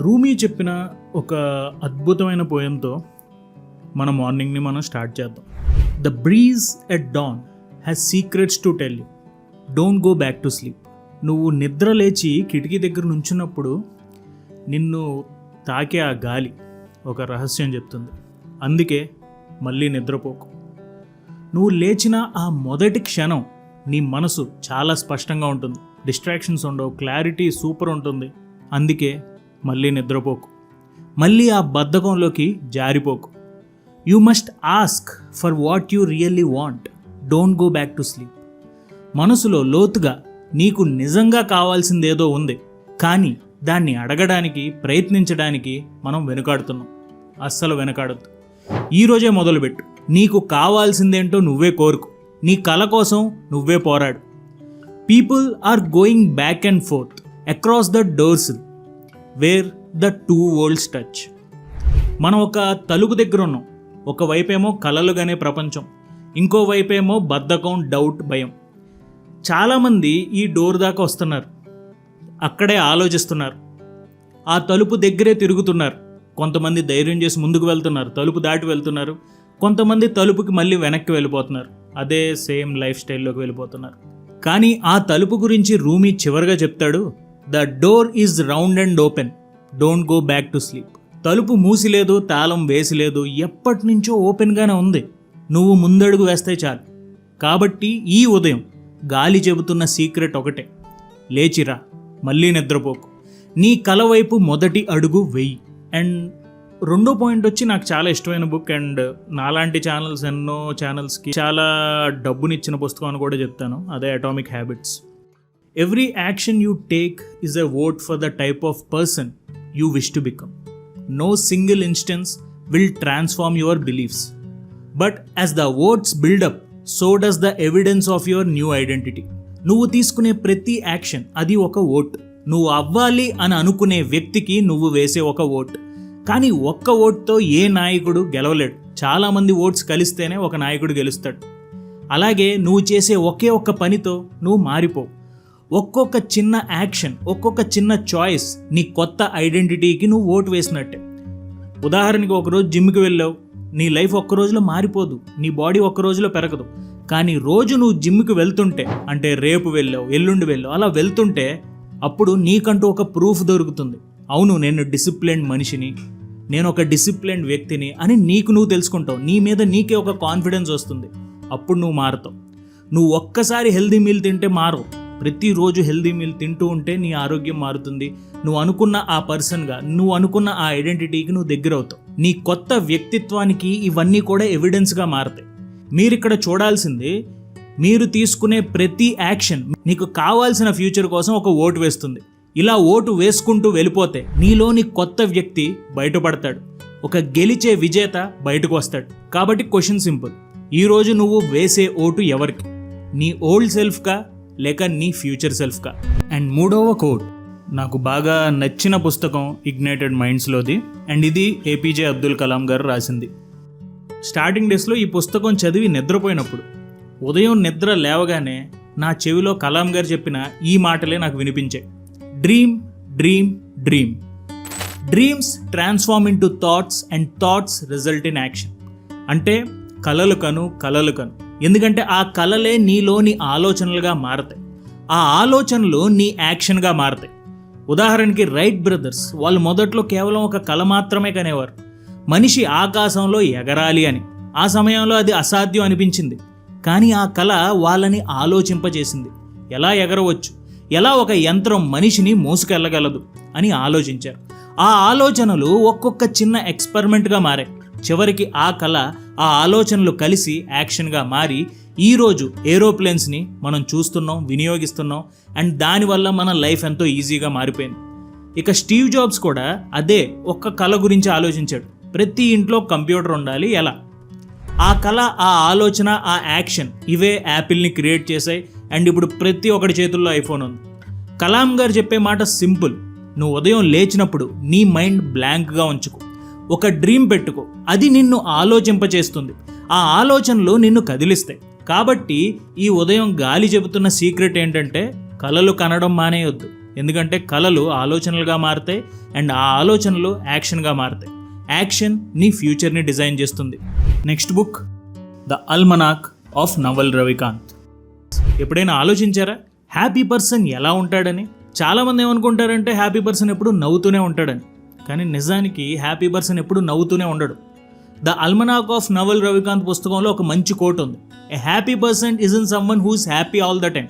Rumi చెప్పిన ఒక అద్భుతమైన పోయంతో మన మార్నింగ్ని మనం స్టార్ట్ చేద్దాం. The breeze at dawn has secrets to tell you. Don't go back to sleep. నువ్వు నిద్ర లేచి కిటికీ దగ్గర నుంచున్నప్పుడు నిన్ను తాకే ఆ గాలి ఒక రహస్యం చెప్తుంది. అందుకే మళ్ళీ నిద్రపోకు. నువ్వు లేచిన ఆ మొదటి క్షణం నీ మనసు చాలా స్పష్టంగా ఉంటుంది. డిస్ట్రాక్షన్స్ ఉండవు క్లారిటీ సూపర్ ఉంటుంది. అందుకే మళ్ళీ నిద్రపోకు. మళ్ళీ ఆ బద్ధకంలోకి జారిపోకు. You must ask for what you really want don't go back to sleep మనసులో లోతుగా నీకు నిజంగా కావాల్సిందేదో ఉంది. కానీ దాన్ని అడగడానికి ప్రయత్నించడానికి మనం వెనుకాడుతున్నాం. అస్సలు వెనకాడద్దు. ఈరోజే మొదలుపెట్టు. నీకు కావాల్సిందేంటో నువ్వే కోరుకు. నీ కల కోసం నువ్వే పోరాడు. People are going back and forth across the doors where the two worlds touch మనం ఒక తలుపు దగ్గర ఉన్నాం. ఒకవైపేమో కలలుగానే ప్రపంచం. ఇంకోవైపేమో బద్ధకం డౌట్ భయం. చాలామంది ఈ డోర్ దాకా వస్తున్నారు. అక్కడే ఆలోచిస్తున్నారు. ఆ తలుపు దగ్గరే తిరుగుతున్నారు. కొంతమంది ధైర్యం చేసి ముందుకు వెళ్తున్నారు. తలుపు దాటి వెళ్తున్నారు. కొంతమంది తలుపుకి మళ్ళీ వెనక్కి వెళ్ళిపోతున్నారు. అదే సేమ్ లైఫ్ స్టైల్లోకి వెళ్ళిపోతున్నారు. కానీ ఆ తలుపు గురించి రూమీ చివరిగా చెప్తాడు the door is round and open. Don't go back to sleep. తలుపు మూసిలేదు తాళం వేసిలేదు ఎప్పటి నుంచో ఓపెన్గానే ఉంది. నువ్వు ముందడుగు వేస్తే చాలు. కాబట్టి ఈ ఉదయం గాలి చెబుతున్న సీక్రెట్ ఒకటే. లేచిరా మళ్ళీ నిద్రపోకు. నీ కల వైపు మొదటి అడుగు వెయ్యి అండ్ రెండో పాయింట్ వచ్చి నాకు చాలా ఇష్టమైన బుక్ అండ్ నాలాంటి ఛానల్స్ ఎన్నో ఛానల్స్కి చాలా డబ్బునిచ్చిన పుస్తకం అని కూడా చెప్తాను. అదే atomic habits every action you take is a vote for the type of person you wish to become no single instance will transform your beliefs but as the votes build up so does the evidence of your new identity నువ్వు తీసుకునే ప్రతి action అది ఒక vote నువ్వు అవ్వాలి అని అనుకునే వ్యక్తికి నువ్వు వేసే ఒక ఓట్ కానీ ఒక్క ఓటుతో ఏ నాయకుడు గెలవలేడు. చాలామంది ఓట్స్ కలిస్తేనే ఒక నాయకుడు గెలుస్తాడు. అలాగే నువ్వు చేసే ఒకే ఒక్క పనితో నువ్వు మారిపోవు ఒక్కొక్క చిన్న యాక్షన్ ఒక్కొక్క చిన్న చాయిస్ నీ కొత్త ఐడెంటిటీకి నువ్వు ఓటు వేసినట్టే. ఉదాహరణకి ఒకరోజు జిమ్కి వెళ్ళావు. నీ లైఫ్ ఒక్క రోజులో మారిపోదు. నీ బాడీ ఒక్క రోజులో పెరగదు. కానీ రోజు నువ్వు జిమ్కి వెళ్తుంటే అంటే రేపు వెళ్ళావు ఎల్లుండి వెళ్ళావు అలా వెళ్తుంటే అప్పుడు నీకంటూ ఒక ప్రూఫ్ దొరుకుతుంది. అవును నేను డిసిప్లిన్ మనిషిని. నేను ఒక డిసిప్లిన్ వ్యక్తిని అని నీకు నువ్వు తెలుసుకుంటావు. నీ మీద నీకే ఒక కాన్ఫిడెన్స్ వస్తుంది. అప్పుడు నువ్వు మారుతావు. నువ్వు ఒక్కసారి హెల్దీ మీల్ తింటే మారవు. ప్రతిరోజు హెల్దీ మీల్ తింటూ ఉంటే నీ ఆరోగ్యం మారుతుంది. నువ్వు అనుకున్న ఆ పర్సన్గా నువ్వు అనుకున్న ఆ ఐడెంటిటీకి నువ్వు దగ్గర అవుతావు నీ కొత్త వ్యక్తిత్వానికి ఇవన్నీ కూడా ఎవిడెన్స్గా మారతాయి. మీరు ఇక్కడ చూడాల్సింది మీరు తీసుకునే ప్రతి యాక్షన్ నీకు కావాల్సిన ఫ్యూచర్ కోసం ఒక ఓటు వేస్తుంది. ఇలా ఓటు వేసుకుంటూ వెళ్ళిపోతే నీలోని కొత్త వ్యక్తి బయటపడతాడు. ఒక గెలిచే విజేత బయటకు వస్తాడు. కాబట్టి క్వశ్చన్ సింపుల్. ఈరోజు నువ్వు వేసే ఓటు ఎవరికి? నీ ఓల్డ్ సెల్ఫ్కా లేక నీ ఫ్యూచర్ సెల్ఫ్కా అండ్ మూడవ కోడ్. నాకు బాగా నచ్చిన పుస్తకం ఇగ్నైటెడ్ మైండ్స్లోది అండ్ ఇది ఏపీజే అబ్దుల్ కలాం గారు రాసింది. స్టార్టింగ్ డేస్లో ఈ పుస్తకం చదివి నిద్రపోయినప్పుడు ఉదయం నిద్ర లేవగానే నా చెవిలో కలాం గారు చెప్పిన ఈ మాటలే నాకు వినిపించాయి. Dream dream dream dreams transform into thoughts and thoughts result in action అంటే కలలు కను కలలు కను. ఎందుకంటే ఆ కలలే నీలోని ఆలోచనలుగా మారతాయి. ఆ ఆలోచనలు నీ యాక్షన్గా మారతాయి. ఉదాహరణకి రైట్ బ్రదర్స్ వాళ్ళు మొదట్లో కేవలం ఒక కళ మాత్రమే కనేవారు. మనిషి ఆకాశంలో ఎగరాలి అని. ఆ సమయంలో అది అసాధ్యం అనిపించింది. కానీ ఆ కళ వాళ్ళని ఆలోచింపజేసింది. ఎలా ఎగరవచ్చు? ఎలా ఒక యంత్రం మనిషిని మోసుకెళ్ళగలదు అని ఆలోచించారు. ఆ ఆలోచనలు ఒక్కొక్క చిన్న ఎక్స్పెరిమెంట్గా మారాయి. చివరికి ఆ కళ ఆ ఆలోచనలు కలిసి యాక్షన్గా మారి ఈరోజు ఏరోప్లేన్స్ని మనం చూస్తున్నాం వినియోగిస్తున్నాం అండ్ దానివల్ల మన లైఫ్ ఎంతో ఈజీగా మారిపోయింది. ఇక స్టీవ్ జాబ్స్ కూడా అదే ఒక్క కళ గురించి ఆలోచించాడు. ప్రతి ఇంట్లో కంప్యూటర్ ఉండాలి. ఎలా? ఆ కళ ఆ ఆలోచన ఆ యాక్షన్ ఇవే యాపిల్ని క్రియేట్ చేశాయి. అండ్ ఇప్పుడు ప్రతి ఒక్కడి చేతుల్లో ఐఫోన్ ఉంది. కలాం గారు చెప్పే మాట సింపుల్. నువ్వు ఉదయం లేచినప్పుడు నీ మైండ్ బ్లాంక్గా ఉంచుకో. ఒక డ్రీమ్ పెట్టుకో. అది నిన్ను ఆలోచింపచేస్తుంది. ఆ ఆలోచనలు నిన్ను కదిలిస్తాయి. కాబట్టి ఈ ఉదయం గాలి చెబుతున్న సీక్రెట్ ఏంటంటే కలలు కనడం మానేయొద్దు. ఎందుకంటే కలలు ఆలోచనలుగా మారుతాయి అండ్ ఆ ఆలోచనలు యాక్షన్గా మారుతాయి. యాక్షన్ నీ ఫ్యూచర్ని డిజైన్ చేస్తుంది. Next book the almanack of Naval Ravikant. ఎప్పుడైనా ఆలోచించారా? హ్యాపీ పర్సన్ ఎలా ఉంటాడని? చాలామంది ఏమనుకుంటారంటే హ్యాపీ పర్సన్ ఎప్పుడు నవ్వుతూనే ఉంటాడని. కానీ నిజానికి హ్యాపీ పర్సన్ ఎప్పుడు నవ్వుతూనే ఉండడు. The almanack of Naval Ravikant పుస్తకంలో ఒక మంచి కోట్ ఉంది. A happy person is in someone who's happy all the time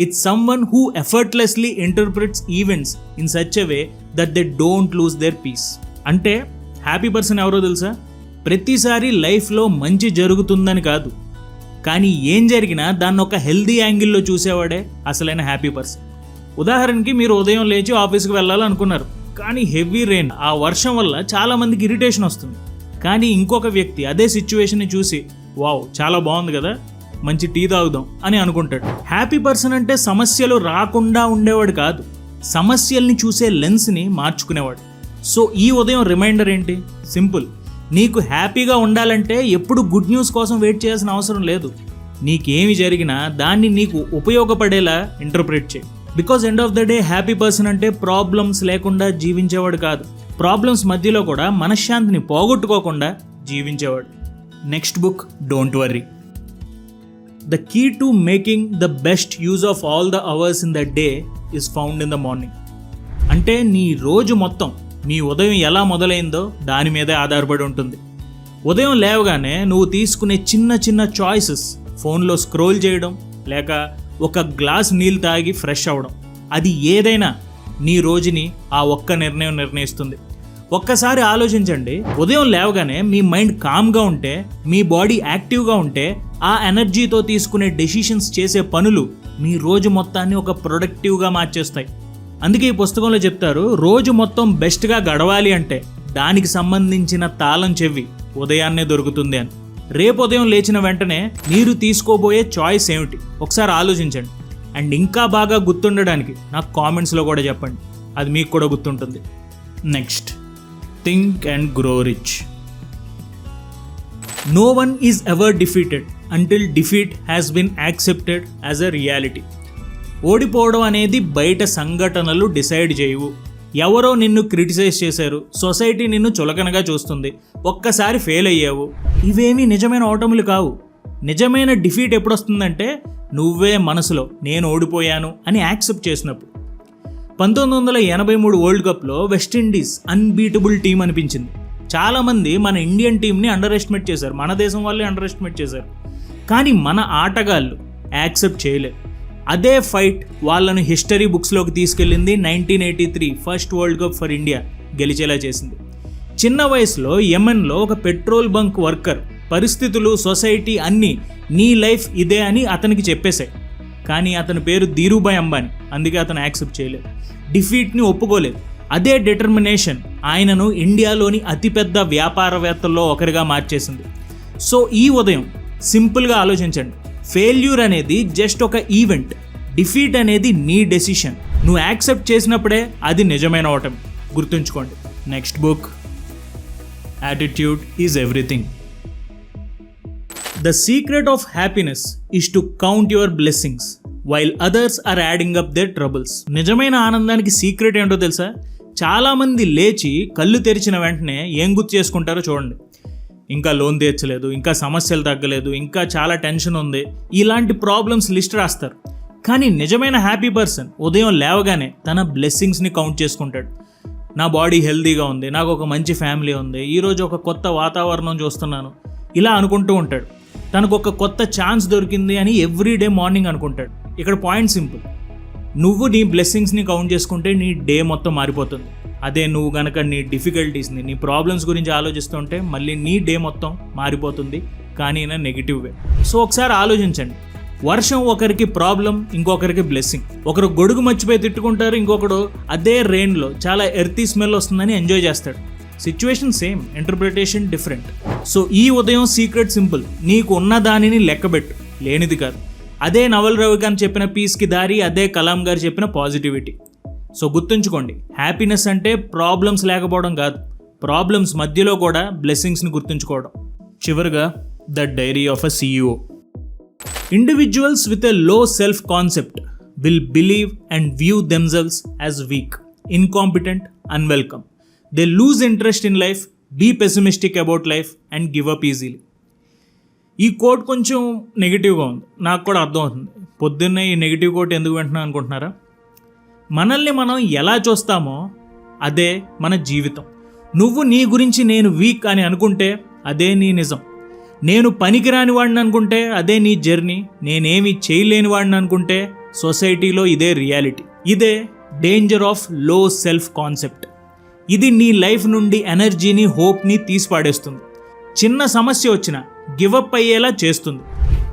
it's someone who effortlessly interprets events in such a way that they don't lose their peace అంటే happy person ఎవరో తెలుసా? ప్రతిసారి లైఫ్లో మంచి జరుగుతుందని కాదు. కానీ ఏం జరిగినా దాన్ని ఒక హెల్దీ యాంగిల్లో చూసేవాడే అసలైన హ్యాపీ పర్సన్. ఉదాహరణకి మీరు ఉదయం లేచి ఆఫీస్కి వెళ్ళాలనుకున్నారు కానీ హెవీ రెయిన్ ఆ వర్షం వల్ల చాలామందికి ఇరిటేషన్ వస్తుంది. కానీ ఇంకొక వ్యక్తి అదే సిచ్యువేషన్ని చూసి వావ్ చాలా బాగుంది కదా మంచి టీ తాగుదాం అని అనుకుంటాడు. హ్యాపీ పర్సన్ అంటే సమస్యలు రాకుండా ఉండేవాడు కాదు సమస్యల్ని చూసే లెన్స్ని మార్చుకునేవాడు. సో ఈ ఉదయం రిమైండర్ ఏంటి? సింపుల్. నీకు హ్యాపీగా ఉండాలంటే ఎప్పుడు గుడ్ న్యూస్ కోసం వెయిట్ చేయాల్సిన అవసరం లేదు. నీకేమి జరిగినా దాన్ని నీకు ఉపయోగపడేలా ఇంటర్ప్రిట్ చేయి. Because end of the day happy person అంటే ప్రాబ్లమ్స్ లేకుండా జీవించేవాడు కాదు. ప్రాబ్లమ్స్ మధ్యలో కూడా మనశ్శాంతిని పోగొట్టుకోకుండా జీవించేవాడు. Next book don't worry the key to making the best use of all the hours in the day is found in the morning అంటే నీ రోజు మొత్తం నీ ఉదయం ఎలా మొదలైందో దాని మీదే ఆధారపడి ఉంటుంది. ఉదయం లేవగానే నువ్వు తీసుకునే చిన్న చిన్న చాయిసెస్ ఫోన్లో స్క్రోల్ చేయడం లేక ఒక గ్లాస్ నీళ్ళు తాగి ఫ్రెష్ అవ్వడం. అది ఏదైనా నీ రోజుని ఆ ఒక్క నిర్ణయం నిర్ణయిస్తుంది. ఒక్కసారి ఆలోచించండి ఉదయం లేవగానే మీ మైండ్ కామ్గా ఉంటే మీ బాడీ యాక్టివ్గా ఉంటే ఆ ఎనర్జీతో తీసుకునే డెసిషన్స్ చేసే పనులు మీ రోజు మొత్తాన్ని ఒక ప్రొడక్టివ్గా మార్చేస్తాయి. అందుకే ఈ పుస్తకంలో చెప్తారు రోజు మొత్తం బెస్ట్గా గడవాలి అంటే దానికి సంబంధించిన తాళం చెవి ఉదయాన్నే దొరుకుతుంది అని. రేపు ఉదయం లేచిన వెంటనే మీరు తీసుకోబోయే చాయిస్ ఏమిటి? ఒకసారి ఆలోచించండి. అండ్ ఇంకా బాగా గుర్తుండడానికి నాకు కామెంట్స్లో కూడా చెప్పండి. అది మీకు కూడా గుర్తుంటుంది. Next think and grow rich no one is ever defeated until defeat has been accepted as a reality ఓడిపోవడం అనేది బయట సంఘటనలు డిసైడ్ చేయవు. ఎవరో నిన్ను క్రిటిసైజ్ చేశారు. సొసైటీ నిన్ను చులకనగా చూస్తుంది. ఒక్కసారి ఫెయిల్ అయ్యావు. ఇవేమీ నిజమైన ఓటములు కావు. నిజమైన డిఫీట్ ఎప్పుడొస్తుందంటే నువ్వే మనసులో నేను ఓడిపోయాను అని యాక్సెప్ట్ చేసినప్పుడు. పంతొమ్మిది వందల ఎనభై మూడు వరల్డ్ కప్లో వెస్టిండీస్ అన్బీటబుల్ టీం అనిపించింది. చాలామంది మన ఇండియన్ టీంని అండర్ ఎస్టిమేట్ చేశారు. మన దేశం వాళ్ళే అండర్ ఎస్టిమేట్ చేశారు. కానీ మన ఆటగాళ్ళు యాక్సెప్ట్ చేయలేదు. అదే ఫైట్ వాళ్ళను హిస్టరీ బుక్స్లోకి తీసుకెళ్ళింది nineteen eighty three first world cup for India గెలిచేలా చేసింది. చిన్న వయసులో యెమెన్లో ఒక పెట్రోల్ బంక్ వర్కర్ పరిస్థితులు సొసైటీ అన్నీ నీ లైఫ్ ఇదే అని అతనికి చెప్పేశాయి. కానీ అతని పేరు ధీరుభాయ్ అంబానీ అందుకే అతను యాక్సెప్ట్ చేయలేదు. డిఫీట్ని ఒప్పుకోలేదు. అదే డిటర్మినేషన్ ఆయనను ఇండియాలోని అతిపెద్ద వ్యాపారవేత్తల్లో ఒకరిగా మార్చేసింది. సో ఈ ఉదయం సింపుల్గా ఆలోచించండి. ఫెయిల్యూర్ అనేది జస్ట్ ఒక ఈవెంట్. డిఫీట్ అనేది నీ డెసిషన్. నువ్వు యాక్సెప్ట్ చేసినప్పుడే అది నిజమైన ఓటమి. గుర్తుంచుకోండి. Next book. Attitude is everything the secret of happiness is to count your blessings while others are adding up their troubles నిజమైన ఆనందానికి సీక్రెట్ ఏంటో తెలుసా? చాలామంది లేచి కళ్ళు తెరిచిన వెంటనే ఏం గుర్తు చేసుకుంటారో చూడండి. ఇంకా లోన్ తీర్చలేదు ఇంకా సమస్యలు తగ్గలేదు ఇంకా చాలా టెన్షన్ ఉంది. ఇలాంటి ప్రాబ్లమ్స్ లిస్ట్ రాస్తారు. కానీ నిజమైన హ్యాపీ పర్సన్ ఉదయం లేవగానే తన బ్లెస్సింగ్స్ని కౌంట్ చేసుకుంటాడు. నా బాడీ హెల్తీగా ఉంది నాకు ఒక మంచి ఫ్యామిలీ ఉంది ఈరోజు ఒక కొత్త వాతావరణం చూస్తున్నాను. ఇలా అనుకుంటూ ఉంటాడు. తనకు ఒక కొత్త ఛాన్స్ దొరికింది అని ఎవ్రీ డే మార్నింగ్ అనుకుంటాడు. ఇక్కడ పాయింట్ సింపుల్. నువ్వు నీ బ్లెస్సింగ్స్ని కౌంట్ చేసుకుంటే నీ డే మొత్తం మారిపోతుంది. అదే నువ్వు గనక నీ డిఫికల్టీస్ని నీ ప్రాబ్లమ్స్ గురించి ఆలోచిస్తుంటే మళ్ళీ నీ డే మొత్తం మారిపోతుంది కానీ నా నెగిటివ్ వే సో ఒకసారి ఆలోచించండి. వర్షం ఒకరికి ప్రాబ్లం ఇంకొకరికి బ్లెస్సింగ్ ఒకరు గొడుగు మర్చిపోయి తిట్టుకుంటారు ఇంకొకడు అదే రెయిన్లో చాలా ఎర్తీ స్మెల్ వస్తుందని ఎంజాయ్ చేస్తాడు. Situation same interpretation different so ఈ ఉదయం సీక్రెట్ సింపుల్ నీకు ఉన్న దానిని లెక్కబెట్టు లేనిది కాదు. అదే నవల్ రవికాంత్ చెప్పిన పీస్కి దారి అదే కలాం గారు చెప్పిన పాజిటివిటీ సో గుర్తుంచుకోండి హ్యాపీనెస్ అంటే ప్రాబ్లమ్స్ లేకపోవడం కాదు ప్రాబ్లమ్స్ మధ్యలో కూడా బ్లెస్సింగ్స్ని గుర్తుంచుకోవడం. చివరిగా the diary of a CEO individuals with a low self concept will believe and view themselves as weak incompetent unwelcome they lose interest in life be pessimistic about life and give up easily ఈ quote కొంచెం నెగిటివ్గా ఉంది. నాకు కూడా అర్థం అవుతుంది. పొద్దున్నే ఈ నెగిటివ్ కోట్ ఎందుకు వింటున్నాను అనుకుంటున్నారా? మనల్ని మనం ఎలా చూస్తామో అదే మన జీవితం. నువ్వు నీ గురించి నేను వీక్ అని అనుకుంటే అదే నీ నిజం. నేను పనికిరాని వాడిని అనుకుంటే అదే నీ జర్నీ నేనేమి చేయలేని వాడిని అనుకుంటే సొసైటీలో ఇదే రియాలిటీ ఇదే డేంజర్ ఆఫ్లో సెల్ఫ్ కాన్సెప్ట్ ఇది నీ లైఫ్ నుండి ఎనర్జీని హోప్ని తీసిపాడేస్తుంది. చిన్న సమస్య వచ్చినా గివప్ అయ్యేలా చేస్తుంది.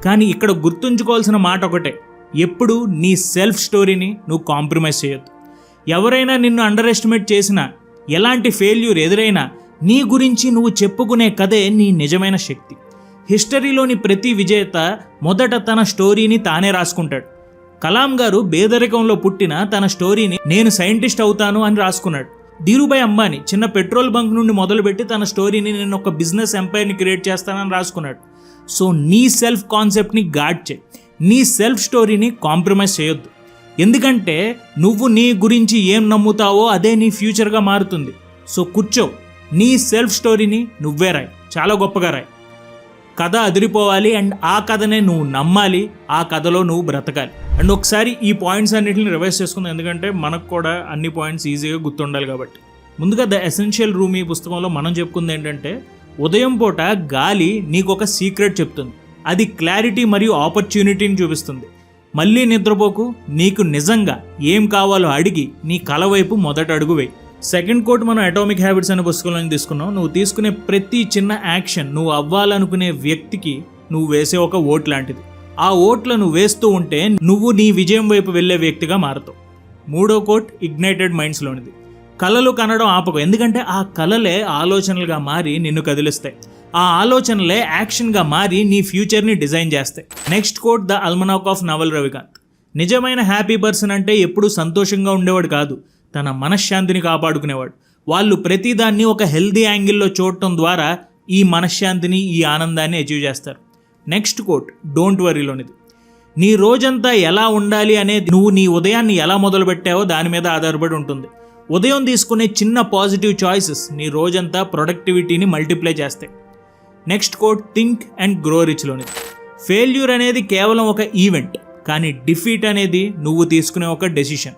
కానీ ఇక్కడ గుర్తుంచుకోవాల్సిన మాట ఒకటే. ఎప్పుడు నీ సెల్ఫ్ స్టోరీని నువ్వు కాంప్రమైజ్ చేయొద్దు. ఎవరైనా నిన్ను అండర్ ఎస్టిమేట్ చేసినా ఎలాంటి ఫెయిల్యూర్ ఎదురైనా నీ గురించి నువ్వు చెప్పుకునే కథే నీ నిజమైన శక్తి. హిస్టరీలోని ప్రతి విజేత మొదట తన స్టోరీని తానే రాసుకుంటాడు. కలాం గారు పేదరికంలో పుట్టిన తన స్టోరీని నేను సైంటిస్ట్ అవుతాను అని రాసుకున్నాడు. ధీరుభాయ్ అంబానీ చిన్న పెట్రోల్ బంక్ నుండి మొదలుపెట్టి తన స్టోరీని నేను ఒక బిజినెస్ ఎంపైర్ని క్రియేట్ చేస్తానని రాసుకున్నాడు. సో నీ సెల్ఫ్ కాన్సెప్ట్ని గాడ్ చేయి నీ సెల్ఫ్ స్టోరీని కాంప్రమైజ్ చేయొద్దు. ఎందుకంటే నువ్వు నీ గురించి ఏం నమ్ముతావో అదే నీ ఫ్యూచర్గా మారుతుంది. సో కూర్చో. నీ సెల్ఫ్ స్టోరీని నువ్వే రాయి. చాలా గొప్పగా రాయి. కథ అదిరిపోవాలి అండ్ ఆ కథనే నువ్వు నమ్మాలి ఆ కథలో నువ్వు బ్రతకాలి. అండ్ ఒకసారి ఈ పాయింట్స్ అన్నిటిని రివైజ్ చేసుకుందాం. ఎందుకంటే మనకు కూడా అన్ని పాయింట్స్ ఈజీగా గుర్తుండాలి కాబట్టి. ముందుగా ద ఎసెన్షియల్ రూమ్ ఈ పుస్తకంలో మనం చెప్పుకుంది ఏంటంటే ఉదయం పూట గాలి నీకు ఒక సీక్రెట్ చెప్తుంది. అది క్లారిటీ మరియు ఆపర్చునిటీని చూపిస్తుంది. మళ్ళీ నిద్రపోకు నీకు నిజంగా ఏం కావాలో అడిగి నీ కల వైపు మొదట అడుగు వేయి. సెకండ్ కోట్ మనం అటామిక్ హ్యాబిట్స్ అనే పుస్తకంలో తీసుకున్నాం. నువ్వు తీసుకునే ప్రతి చిన్న యాక్షన్ నువ్వు అవ్వాలనుకునే వ్యక్తికి నువ్వు వేసే ఒక ఓట్ లాంటిది. ఆ ఓట్లను వేస్తూ ఉంటే నువ్వు నీ విజయం వైపు వెళ్ళే వ్యక్తిగా మారుతావు. మూడో కోట్ ఇగ్నైటెడ్ మైండ్స్లోనిది కళలు కనడం ఆపకు. ఎందుకంటే ఆ కళలే ఆలోచనలుగా మారి నిన్ను కదిలిస్తాయి. ఆ ఆలోచనలే యాక్షన్గా మారి నీ ఫ్యూచర్ని డిజైన్ చేస్తాయి. Next quote the almanac of Naval Ravikant. నిజమైన హ్యాపీ పర్సన్ అంటే ఎప్పుడూ సంతోషంగా ఉండేవాడు కాదు. తన మనశ్శాంతిని కాపాడుకునేవాడు. వాళ్ళు ప్రతిదాన్ని ఒక హెల్దీ యాంగిల్లో చూడటం ద్వారా ఈ మనశ్శాంతిని ఈ ఆనందాన్ని అచీవ్ చేస్తారు. నెక్స్ట్ కోట్ డోంట్ వరీలోనిది. నీ రోజంతా ఎలా ఉండాలి అనేది నువ్వు నీ ఉదయాన్ని ఎలా మొదలుపెట్టావో దాని మీద ఆధారపడి ఉంటుంది. ఉదయం తీసుకునే చిన్న పాజిటివ్ చాయిసెస్ నీ రోజంతా ప్రొడక్టివిటీని మల్టిప్లై చేస్తాయి. Next quote think and grow రిచ్లోని failure అనేది కేవలం ఒక ఈవెంట్ కానీ డిఫీట్ అనేది నువ్వు తీసుకునే ఒక డెసిషన్.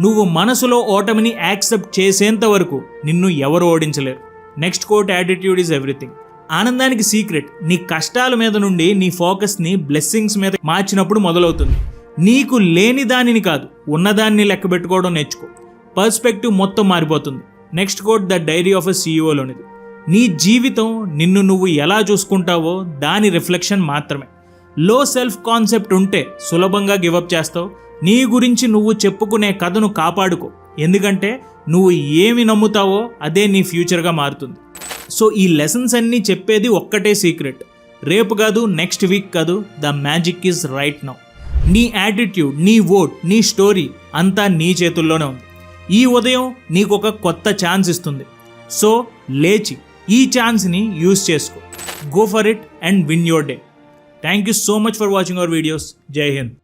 నువ్వు మనసులో ఓటమిని యాక్సెప్ట్ చేసేంత వరకు నిన్ను ఎవరు ఓడించలేరు. Next quote attitude is everything. ఆనందానికి సీక్రెట్ నీ కష్టాల మీద నుండి నీ ఫోకస్ని బ్లెస్సింగ్స్ మీద మార్చినప్పుడు మొదలవుతుంది. నీకు లేని దానిని కాదు ఉన్నదాన్ని లెక్క పెట్టుకోవడం నేర్చుకో. పర్స్పెక్టివ్ మొత్తం మారిపోతుంది. Next quote the diary of a సీఈఓలోనిది. నీ జీవితం నిన్ను నువ్వు ఎలా చూసుకుంటావో దాని రిఫ్లెక్షన్ మాత్రమే. లో సెల్ఫ్ కాన్సెప్ట్ ఉంటే సులభంగా గివప్ చేస్తావు. నీ గురించి నువ్వు చెప్పుకునే కథను కాపాడుకో. ఎందుకంటే నువ్వు ఏమి నమ్ముతావో అదే నీ ఫ్యూచర్గా మారుతుంది. సో ఈ లెసన్స్ అన్నీ చెప్పేది ఒక్కటే సీక్రెట్. రేపు కాదు నెక్స్ట్ వీక్ కాదు the magic is right now. నీ యాటిట్యూడ్ నీ ఓట్ నీ స్టోరీ అంతా నీ చేతుల్లోనే ఉంది. ఈ ఉదయం నీకు ఒక కొత్త ఛాన్స్ ఇస్తుంది. సో లేచి. ఈ ఛాన్స్ని యూజ్ చేసుకో. Go for it and win your day thank you so much for watching our videos Jai Hind